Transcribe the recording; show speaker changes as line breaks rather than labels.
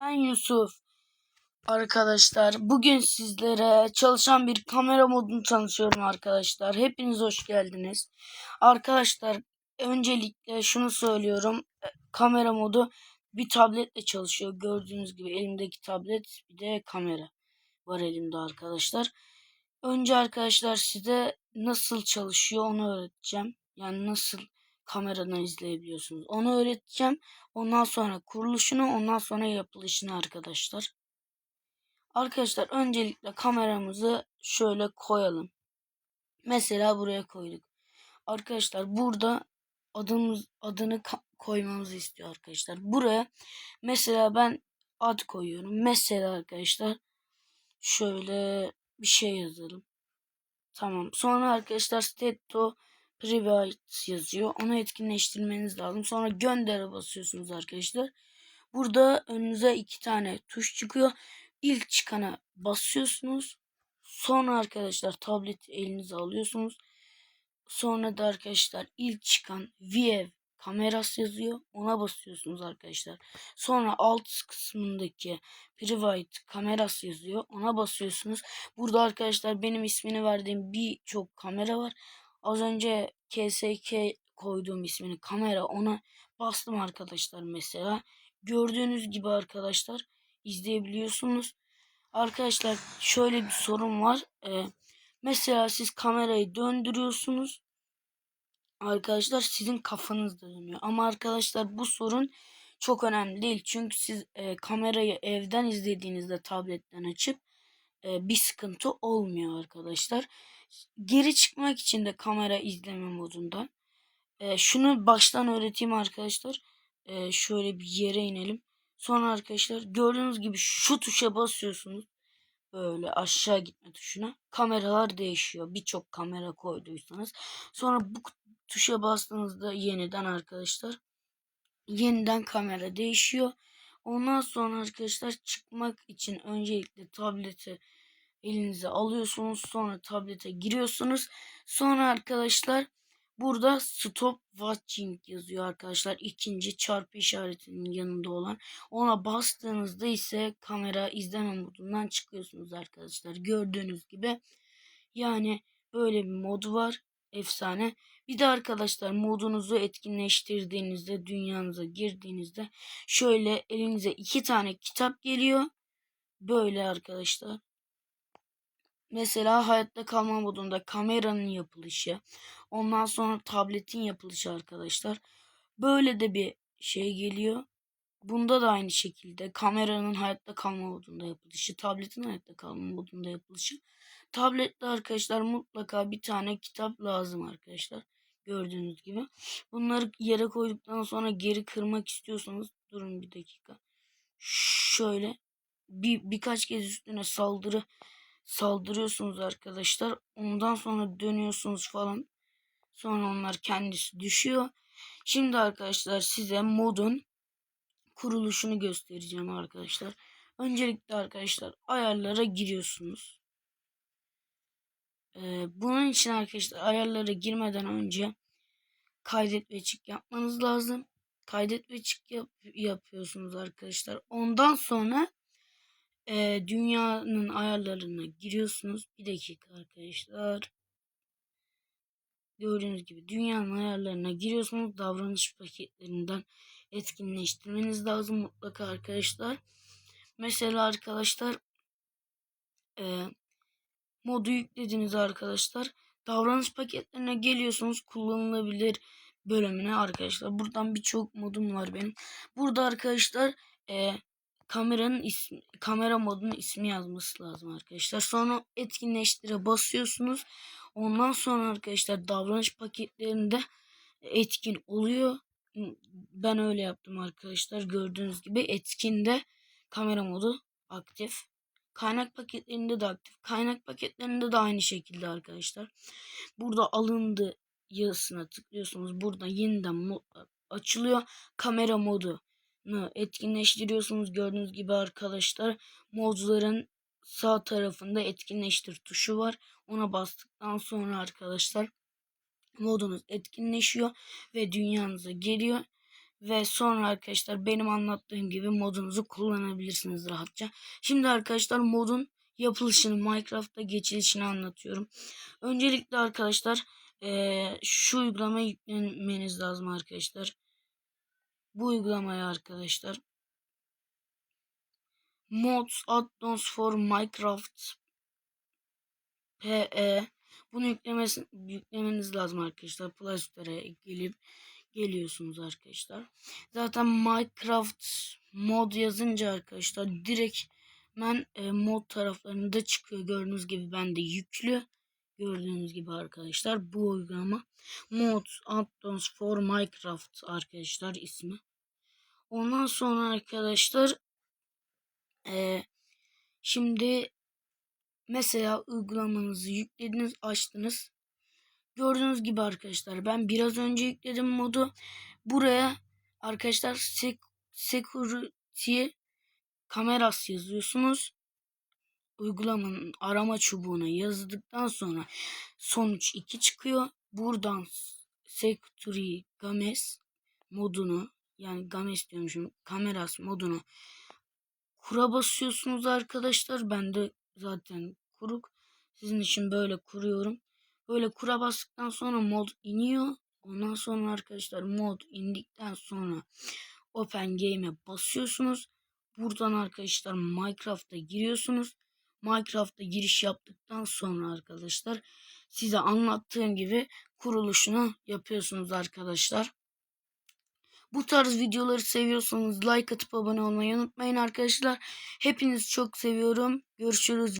Ben Yusuf. Arkadaşlar bugün sizlere çalışan bir kamera modunu tanıtıyorum arkadaşlar. Hepiniz hoş geldiniz. Arkadaşlar öncelikle şunu söylüyorum. E, Kamera modu bir tabletle çalışıyor. Gördüğünüz gibi elimdeki tablet bir de kamera var elimde arkadaşlar. Önce arkadaşlar size nasıl çalışıyor onu öğreteceğim. Yani nasıl kameradan izleyebiliyorsunuz. Onu öğreteceğim. Ondan sonra kuruluşunu, ondan sonra yapılışını arkadaşlar. Arkadaşlar öncelikle kameramızı şöyle koyalım. Mesela buraya koyduk. Arkadaşlar burada adımız adını koymamızı istiyor arkadaşlar. Buraya mesela ben ad koyuyorum. Mesela arkadaşlar şöyle bir şey yazalım. Tamam. Sonra arkadaşlar Stetto Private yazıyor. Onu etkinleştirmeniz lazım. Sonra göndere basıyorsunuz arkadaşlar. Burada önünüze iki tane tuş çıkıyor. İlk çıkana basıyorsunuz. Sonra arkadaşlar tablet elinize alıyorsunuz. Sonra da arkadaşlar ilk çıkan View kamerası yazıyor. Ona basıyorsunuz arkadaşlar. Sonra alt kısmındaki private kamerası yazıyor. Ona basıyorsunuz. Burada arkadaşlar benim ismini verdiğim birçok kamera var. Az önce KSK koyduğum ismini kamera ona bastım arkadaşlar mesela. Gördüğünüz gibi arkadaşlar izleyebiliyorsunuz. Arkadaşlar şöyle bir sorun var. Ee, mesela siz kamerayı döndürüyorsunuz. Arkadaşlar sizin kafanız dönüyor. Ama arkadaşlar bu sorun çok önemli değil. Çünkü siz e, kamerayı evden izlediğinizde tabletten açıp e, bir sıkıntı olmuyor arkadaşlar. Geri çıkmak için de kamera izleme modunda. E, şunu baştan öğreteyim arkadaşlar. E, şöyle bir yere inelim. Sonra arkadaşlar gördüğünüz gibi şu tuşa basıyorsunuz. Böyle aşağı gitme tuşuna. Kameralar değişiyor. Birçok kamera koyduysanız. Sonra bu tuşa bastığınızda yeniden arkadaşlar yeniden kamera değişiyor. Ondan sonra arkadaşlar çıkmak için öncelikle tableti elinize alıyorsunuz. Sonra tablete giriyorsunuz. Sonra arkadaşlar burada stop watching yazıyor arkadaşlar. ikinci çarpı işaretinin yanında olan. Ona bastığınızda ise kamera izleme modundan çıkıyorsunuz arkadaşlar. Gördüğünüz gibi. Yani böyle bir mod var. Efsane. Bir de arkadaşlar modunuzu etkinleştirdiğinizde dünyanıza girdiğinizde şöyle elinize iki tane kitap geliyor. Böyle arkadaşlar. Mesela hayatta kalma modunda kameranın yapılışı. Ondan sonra tabletin yapılışı arkadaşlar. Böyle de bir şey geliyor. Bunda da aynı şekilde kameranın hayatta kalma modunda yapılışı, tabletin hayatta kalma modunda yapılışı. Tablette arkadaşlar mutlaka bir tane kitap lazım arkadaşlar. Gördüğünüz gibi. Bunları yere koyduktan sonra geri kırmak istiyorsanız durun bir dakika. Şöyle bir birkaç kez üstüne saldırı saldırıyorsunuz arkadaşlar. Ondan sonra dönüyorsunuz falan. Sonra onlar kendisi düşüyor. Şimdi arkadaşlar size modun kuruluşunu göstereceğim arkadaşlar. Öncelikle arkadaşlar ayarlara giriyorsunuz. Ee, bunun için arkadaşlar ayarlara girmeden önce kaydet ve çık yapmanız lazım. Kaydet ve çık yap yapıyorsunuz arkadaşlar. Ondan sonra e, dünyanın ayarlarına giriyorsunuz. Bir dakika arkadaşlar. Gördüğünüz gibi dünyanın ayarlarına giriyorsunuz. Davranış paketlerinden etkinleştirmeniz lazım mutlaka arkadaşlar. Mesela arkadaşlar e, modu yüklediniz arkadaşlar. Davranış paketlerine geliyorsunuz. Kullanılabilir bölümüne arkadaşlar. Buradan birçok modum var benim. Burada arkadaşlar e, kameranın ismi, kamera modunun ismi yazması lazım arkadaşlar. Sonra etkinleştire basıyorsunuz. Ondan sonra arkadaşlar davranış paketlerinde etkin oluyor. Ben öyle yaptım arkadaşlar. Gördüğünüz gibi etkinde kamera modu aktif. Kaynak paketlerinde de aktif. Kaynak paketlerinde de aynı şekilde arkadaşlar. Burada alındı yazısına tıklıyorsunuz. Burada yeniden açılıyor. Kamera modu etkinleştiriyorsunuz. Gördüğünüz gibi arkadaşlar modların sağ tarafında etkinleştir tuşu var. Ona bastıktan sonra arkadaşlar modunuz etkinleşiyor ve dünyanıza geliyor. Ve sonra arkadaşlar benim anlattığım gibi modunuzu kullanabilirsiniz rahatça. Şimdi arkadaşlar modun yapılışını Minecraft'ta geçilişini anlatıyorum. Öncelikle arkadaşlar eee, şu uygulamayı yüklemeniz lazım arkadaşlar. Bu uygulamayı arkadaşlar Mods Addons for Minecraft PE bunu yüklemesi, yüklemeniz lazım arkadaşlar. Play Store'a gelip geliyorsunuz arkadaşlar. Zaten Minecraft mod yazınca arkadaşlar direkt ben e, mod taraflarında çıkıyor. Gördüğünüz gibi bende yüklü. Gördüğünüz gibi arkadaşlar bu uygulama Mod Addons for Minecraft arkadaşlar ismi. Ondan sonra arkadaşlar e, şimdi mesela uygulamanızı yüklediniz açtınız. Gördüğünüz gibi arkadaşlar ben biraz önce yükledim modu. Buraya arkadaşlar sek security kameras yazıyorsunuz. Uygulamanın arama çubuğuna yazdıktan sonra sonuç 2 çıkıyor. Buradan security games modunu yani games diyormuşum kameras modunu kura basıyorsunuz arkadaşlar. Ben de zaten kuruk. Sizin için böyle kuruyorum. Böyle kura bastıktan sonra mod iniyor. Ondan sonra arkadaşlar mod indikten sonra Open Game'e basıyorsunuz. Buradan arkadaşlar Minecraft'a giriyorsunuz. Minecraft'a giriş yaptıktan sonra arkadaşlar size anlattığım gibi kuruluşunu yapıyorsunuz arkadaşlar. Bu tarz videoları seviyorsanız like atıp abone olmayı unutmayın arkadaşlar. Hepinizi çok seviyorum. Görüşürüz.